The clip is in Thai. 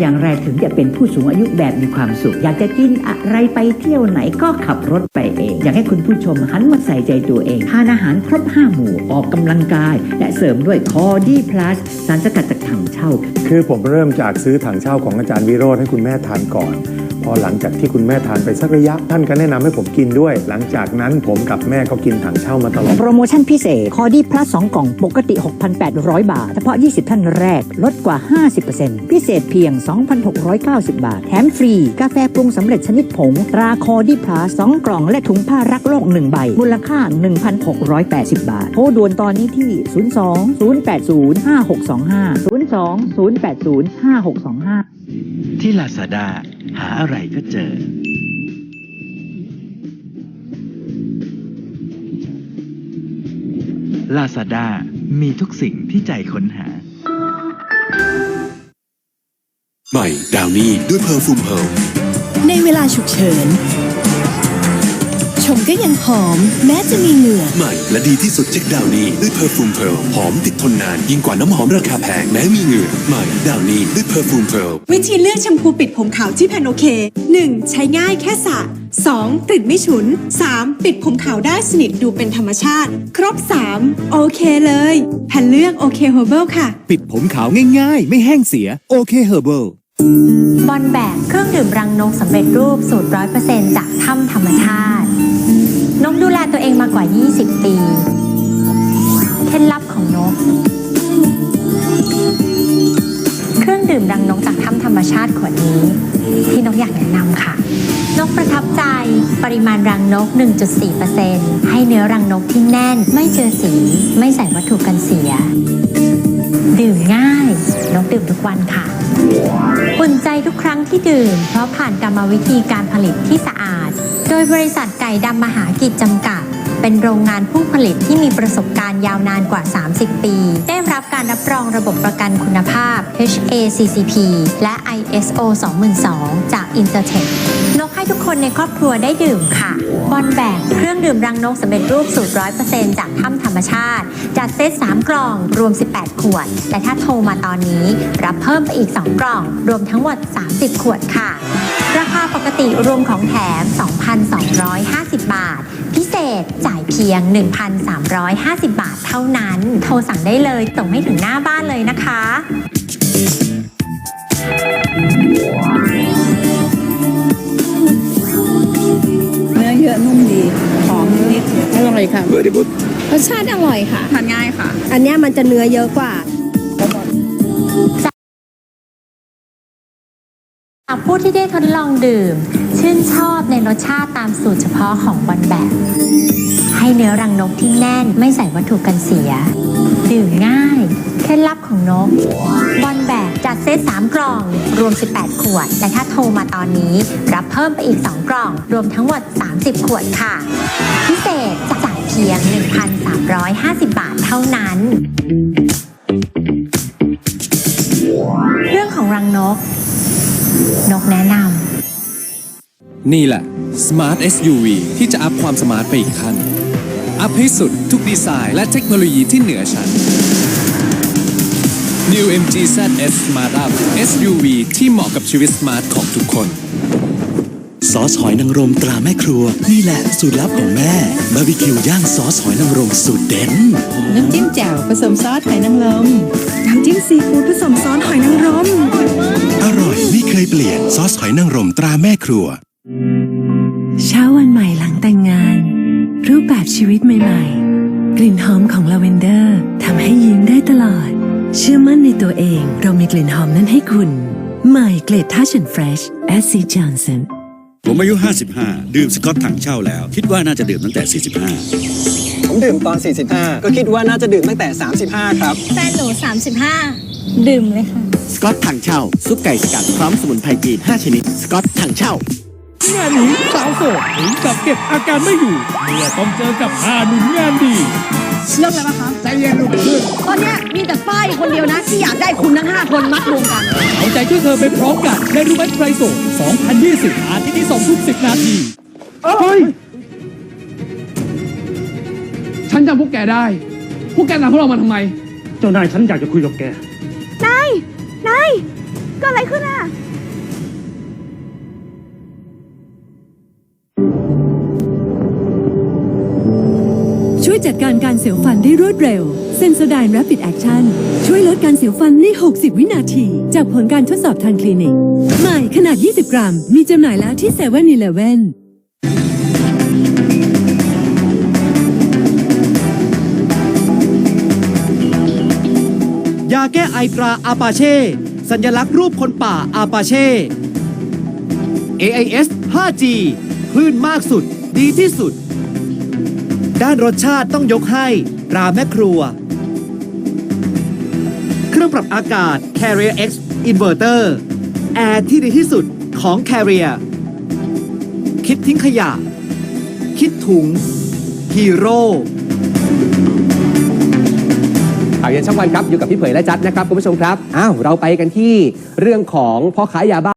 อย่างไรถึงจะเป็นผู้สูงอายุแบบมีความสุข อยากจะกินอะไรไปเที่ยวไหนก็ขับรถไปเอง อยากให้คุณผู้ชมหันมาใส่ใจตัวเอง ทานอาหารครบห้าหมู่ออกกำลังกาย และเสริมด้วยคอดีพลัสสารสกัดจากถังเช่า คือผมเริ่มจากซื้อถังเช่าของอาจารย์วิโรธให้คุณแม่ทานก่อน พอหลังจากที่คุณแม่ทานไปสักระยะ ท่านก็แนะนำให้ผมกินด้วย หลังจากนั้นผมกับแม่ก็กินถังเช่ามาตลอด โปรโมชั่นพิเศษ คอดี้พลัส2กล่องปกติ 6,800 บาท เฉพาะ 20 ท่านแรกลดกว่า 50%พิเศษเพียง 2,690 บาท แถมฟรี กาแฟปรุงสำเร็จชนิดผงตราคอดี้พลัส2กล่องและถุงผ้ารักโลก 1 ใบ มูลค่า 1,680 บาทโทรด่วนตอนนี้ที่ 02 080 5625 02 080 5625 ที่ลาซาด้า หาอะไรก็เจอ ลาซาด้ามีทุกสิ่งที่ใจค้นหา ใหม่ดาวนี่ด้วยเพอร์ฟูมเพิร์ลในเวลาฉุกเฉิน ชมก็ยังหอม แม้จะมีเหงื่อ ใหม่และดีที่สุดจากดาวนี่ด้วยเพอร์ฟูมเพิร์ลหอมติดทนนาน ยิ่งกว่าน้ำหอมราคาแพงแม้มีเหงื่อใหม่ดาวนี่ด้วยเพอร์ฟูมเพิร์ลวิธีเลือกแชมพูปิดผมขาวที่แพนโอเค 1. ใช้ง่ายแค่สระ 2. กลิ่นไม่ฉุน 3. ปิดผมขาวได้สนิทดูเป็นธรรมชาติ ครบ 3. โอเคเลยแพนเลือกโอเคเฮอร์เบิลค่ะ ปิดผมขาวง่ายๆ ไม่แห้งเสียโอเคเฮอร์เบิล บอลแบกเครื่องดื่มรังนกสำเร็จรูปสูตรร้อยเปอร์เซ็นจากถ้ำธรรมชาติ นกดูแลตัวเองมากว่า 20 ปี เคล็ดลับของนก เครื่องดื่มรังนกจากถ้ำธรรมชาติขวดนี้ ที่นกอยากแนะนำค่ะ นกประทับใจปริมาณรังนก 1.4%ให้เนื้อรังนกที่แน่นไม่เจอสี ไม่ใส่วัตถุกันเสีย ดื่มง่ายนกดื่มทุกวันค่ะอุ่นใจทุกครั้งที่ดื่ม เพราะผ่านกรรมวิธีการผลิตที่สะอาด โดยบริษัทไก่ดำมหากิจจำกัด เป็นโรงงานผู้ผลิตที่มีประสบการณ์ยาวนานกว่า 30 ปี ได้รับการรับรองระบบประกันคุณภาพ HACCP และ ISO 22000จาก Intertech นกให้ทุกคนในครอบครัวได้ดื่มค่ะ บอลแบกเครื่องดื่มรังนกสำเร็จรูปสูตร100%จากถ้ำธรรมชาติ จัดเซต3 กล่องรวม 18 ขวด และถ้าโทรมาตอนนี้ รับเพิ่มไปอีก 2 กล่อง รวมทั้งหมด 30 ขวดค่ะ ราคาปกติรวมของแถม 2,250 บาท พิเศษจ่ายเพียง 1,350 บาทเท่านั้น โทรสั่งได้เลยส่งให้ถึงหน้าบ้านเลยนะคะ อเยอะนุ่มดีหอมนิดอร่อยค่ะรสชาติอร่อยค่ะ ทานง่ายค่ะ อันเนี้ยมันจะเนื้อเยอะกว่าหากผู้ที่ได้ทดลองดื่ม ชื่นชอบในรสชาติตามสูตรเฉพาะของบอลแบบ ให้เนื้อรังนกที่แน่นไม่ใส่วัตถุกันเสีย ดื่มง่าย เคล็ดลับของนก บอลแบบ จัดเซต3 กล่อง รวม 18 ขวด และถ้าโทรมาตอนนี้ รับเพิ่มไปอีก 2 กล่อง รวมทั้งหมด 30 ขวดค่ะ พิเศษจะจ่ายเพียง 1,350 บาทเท่านั้น เรื่องของรังนก นกแนะนำนี่แหละ Smart SUV ที่จะอัพความสมาร์ทไปอีกขั้นอัพให้สุดทุกดีไซน์และเทคโนโลยีที่เหนือชั้น New MG ZS Smart Up SUV ที่เหมาะกับชีวิตสมาร์ทของทุกคน ซอสหอยนางรมตราแม่ครัว นี่แหละสูตรลับของแม่บาร์บีคิวย่างซอสหอยนางรมสูตรเด็ดน้ำจิ้มแจ่วผสมซอสหอยนางรมน้ำจิ้มซีฟู้ดผสมซอสหอยนางรมอร่อยไม่เคยเปลี่ยนซอสหอยนางรมตราแม่ครัว เช้าวันใหม่หลังแต่งงาน รูปแบบชีวิตใหม่ ๆ กลิ่นหอมของลาเวนเดอร์ทำให้ยิ้มได้ตลอด เชื่อมั่นในตัวเองเรามีกลิ่นหอมนั้นให้คุณใหม่เกรดทัชแอนด์เฟรชแอสซีจอห์นสันผมอายุ 55 ดื่มสกอตถังเช่าแล้ว คิดว่าน่าจะดื่มตั้งแต่ 45 ผมดื่มตอน 45 ก็คิดว่าน่าจะดื่มตั้งแต่ 35 ครับ แฟนหนู 35 ดื่มเลยค่ะ สกอตถังเช่า ซุปไก่สกัดพร้อมสมุนไพรจีน 5 ชนิด สกอตถังเช่า งานนี้สาวโสดถึงกับเก็บอาการไม่อยู่เมื่อต้องเจอกับอาหนุนงานดี เรื่องอะไรบ้างคะใจเย็นลูกขึ้นตอนเนี้ยมีแต่ป้ายคนเดียวนะ ที่อยากได้คุณทั้ง 5 คนมัดรวมกันเอาใจช่วยเธอไปพร้อมกันในรู้ไหมใครโสด2020 อาทิตย์ที่2ทุ่ม10 นาทีเฮ้ย ฉันจำพวกแกได้ พวกแกตามพวกเรามาทำไม เจ้านายฉันอยากจะคุยกับแก นาย นายเกิดอะไรขึ้นอะ ช่วยจัดการการเสียวฟันได้รวดเร็ว เซนโซไดน์ Rapid Action ช่วยลดการเสียวฟันใน 60 วินาที จากผลการทดสอบทางคลินิก ใหม่ขนาด 20 กรัม มีจำหน่ายแล้วที่7 e เ e ่ e อีเลยาแก้ไอตราอาปาเช่ สัญลักษณ์รูปคนป่าอาปาเช่ AIS 5G คลื่นมากสุด ดีที่สุด ด้านรสชาติต้องยกให้ราแม่ครัว เครื่องปรับอากาศ Carrier X Inverter แอร์ที่ดีที่สุดของ Carrier คิดทิ้งขยะ คิดถุงฮีโร่ข่าวเย็นช่องวันครับ อยู่กับพี่เผยและจัดนะครับ คุณผู้ชมครับ อ้าว เราไปกันที่เรื่องของพ่อค้ายาบ้า